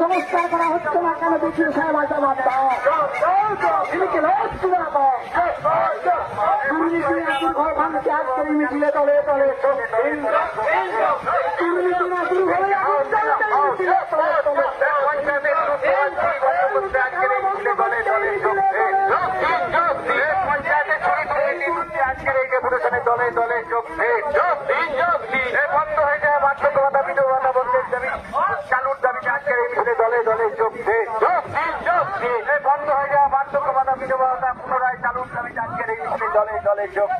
সংস্কার করা হচ্ছে না কেন দেখি সাহেব আজাবাদ দুর্নীতি ঘর ভাঙছে আজকে এই মিছিলে দলে দলে যোগ বন্ধ হয়ে যায় বাধ্যকতা বিধবতা বন্ধের দাবি চালুর দাবিতে আজকের এই মিছিলে দলে দলে যোগ বন্ধ হয়ে যায় বাধ্যকতা বিধবতা পুনরায় চালু। আমি আজকের এই মিছিলে দলে দলে যোগ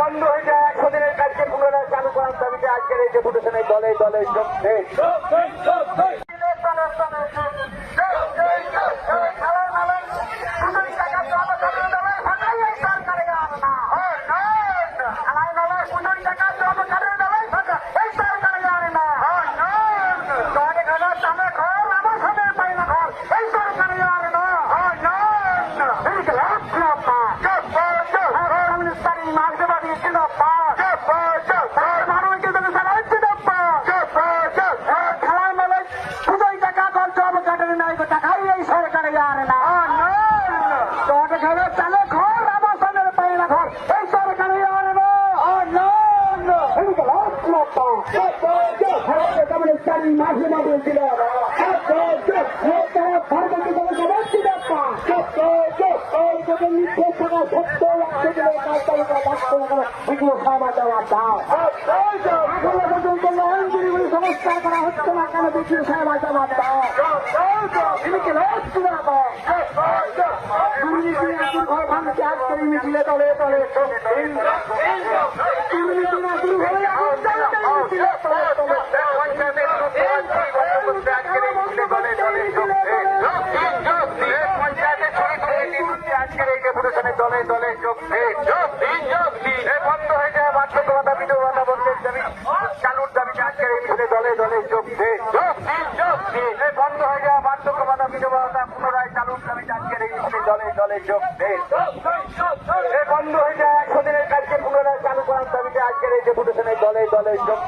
বন্ধ হয়ে যায় একশো দিনের কাজকে পুনরায় চালু করার দাবিতে আজকের এই ডেপুটেশনে দলে দলে যোগ টাকাই এই সরকারে আর না। তোর ঘরে চালে ঘর আবাসনের পায়না ঘর এই সরকারে আর না চারি মাসে না বলছিল সংস্কার করা হচ্ছে না কেন দেখি সাহেব আজাবাদ দাও এদিকে লক্ষ্য রাখো দুর্নীতি এখন ঘর ভাঙছে আজকে এই মিছিলে তলে তলে দুর্নীতি না শুরু হলে এখন চলতে মিছিলে তলে তলে যোগ বন্ধ হয়ে যায় একশো দিনের কাজকে পুনরায় চালু করার দাবিতে আজকের এই ডেপুটেশনে দলে দলে যোগ